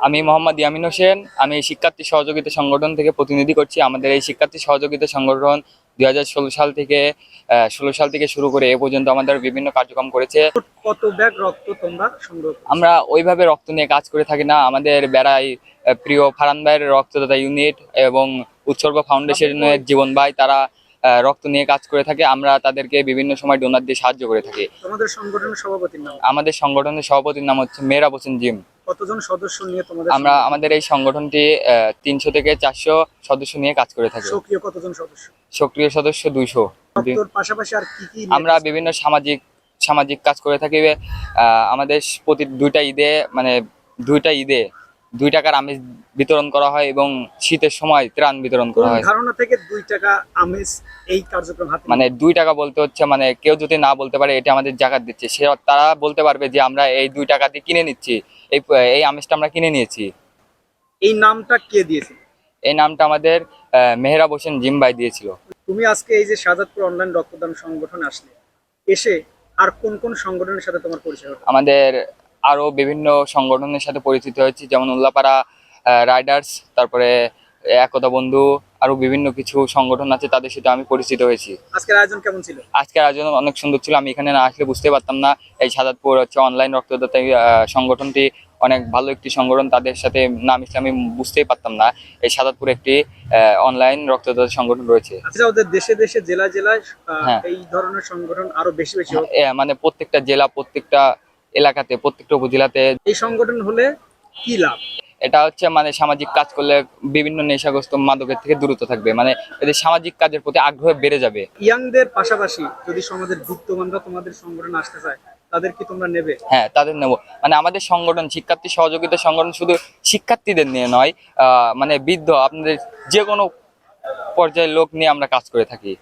আমি মোহাম্মদ ইয়ামিন হোসেন আমি এই শিক্ষার্থী সহযোগিতা সংগঠন থেকে প্রতিনিধি করছি। আমাদের এই শিক্ষার্থী সহযোগিতা সংগঠন দুই সাল থেকে ষোলো সাল থেকে শুরু করে এ পর্যন্ত আমাদের বিভিন্ন কার্যক্রম করেছে। কত ব্যাগ রক্ত তোমরা সংগ্রহ আমরা ওইভাবে রক্ত নিয়ে কাজ করে থাকি না। আমাদের বেড়াই প্রিয় ফারান ভাইয়ের রক্তদাতা ইউনিট এবং উৎসর্গ ফাউন্ডেশনের জীবন ভাই তারা রক্ত নিয়ে কাজ করে থাকে। আমরা তাদেরকে বিভিন্ন সময় ডোনার দিয়ে সাহায্য করে থাকি। তোমাদের সংগঠনের সভাপতির নাম? আমাদের সংগঠনের সভাপতির নাম হচ্ছে মেহরাব হোসেন জিম। কতজন সদস্য নিয়ে তোমাদের আমরা আমাদের এই সংগঠনটি তিনশো থেকে চারশো সদস্য নিয়ে কাজ করে থাকি। সক্রিয় কতজন সদস্য? সক্রিয় সদস্য দুইশো। পাশাপাশি আর কি কি আমরা বিভিন্ন সামাজিক সামাজিক কাজ করে থাকি। আহ, আমাদের প্রতি দুইটা ঈদে মানে দুইটা ঈদে দুই টাকার আমেজ বিতরণ করা হয় এবং শীতের সময় ত্রাণ বিতরণ করা হয়। ধারণা থেকে দুই টাকা আমেজ এই কার্যক্রম হাতে মানে দুই টাকা বলতে হচ্ছে মানে কেউ যদি না বলতে পারে এটা আমাদের জাকাত দিচ্ছে। সে তারা বলতে পারবে যে আমরা এই দুই টাকা দিয়ে কিনে নিচ্ছি এই এই আমেজটা আমরা কিনে নিয়েছি। এই নামটা কে দিয়েছে? এই নামটা আমাদের মেহরাব হোসেন জিম ভাই দিয়েছিল। তুমি আজকে এই যে সাজাদপুর অনলাইন রক্তদান সংগঠন আসলে এসে আর কোন কোন সংগঠনের সাথে তোমার পরিচয় আমাদের আরও বিভিন্ন সংগঠনের সাথে পরিচিত হয়েছি যেমন উল্লাপাড়া রাইডার্স তারপরে একতা বন্ধু আরও বিভিন্ন কিছু সংগঠন আছে তাদের সাথে আমি পরিচিত হয়েছি। আজকের আয়োজন কেমন ছিল? আজকের আয়োজন অনেক সুন্দর ছিল আমি এখানে না আসলে বুঝতে পারতাম না। এই সাদাতপুর হচ্ছে অনলাইন রক্তদাতা সংগঠনটি অনেক ভালো একটি সংগঠন তাদের সাথে নাম ইসলামী বুঝতেই পারতাম না। এই সাদাতপুর একটি অনলাইন রক্তদাতা সংগঠন রয়েছে। আচ্ছা ওদের দেশে দেশে জেলা জেলায় হ্যাঁ। এই ধরনের সংগঠন আরও বেশি বেশি মানে প্রত্যেকটা জেলা প্রত্যেকটা এলাকাতে প্রত্যেকটা উপজেলাতে। এই সংগঠন হলে কি লাভ? এটা হচ্ছে মানে সামাজিক কাজ করলে বিভিন্ন নেশাগ্রস্ত মাদকের থেকে দূরত থাকবে। মানে এদের সামাজিক কাজের প্রতি আগ্রহ বেড়ে যাবে। ইয়াংদের পাশাপাশি যদি সমাজের বিত্তমানরা তোমাদের সংগঠনে আসতে চায় তাদের কি তোমরা নেবে? হ্যাঁ তাদের নেব। মানে আমাদের সংগঠন শিক্ষার্থী সহযোগিতা সংগঠন শুধু শিক্ষার্থীদের নিয়ে নয় আহ, মানে বৃদ্ধ আপনাদের যে কোনো পর্যায়ের লোক নিয়ে আমরা কাজ করে থাকি।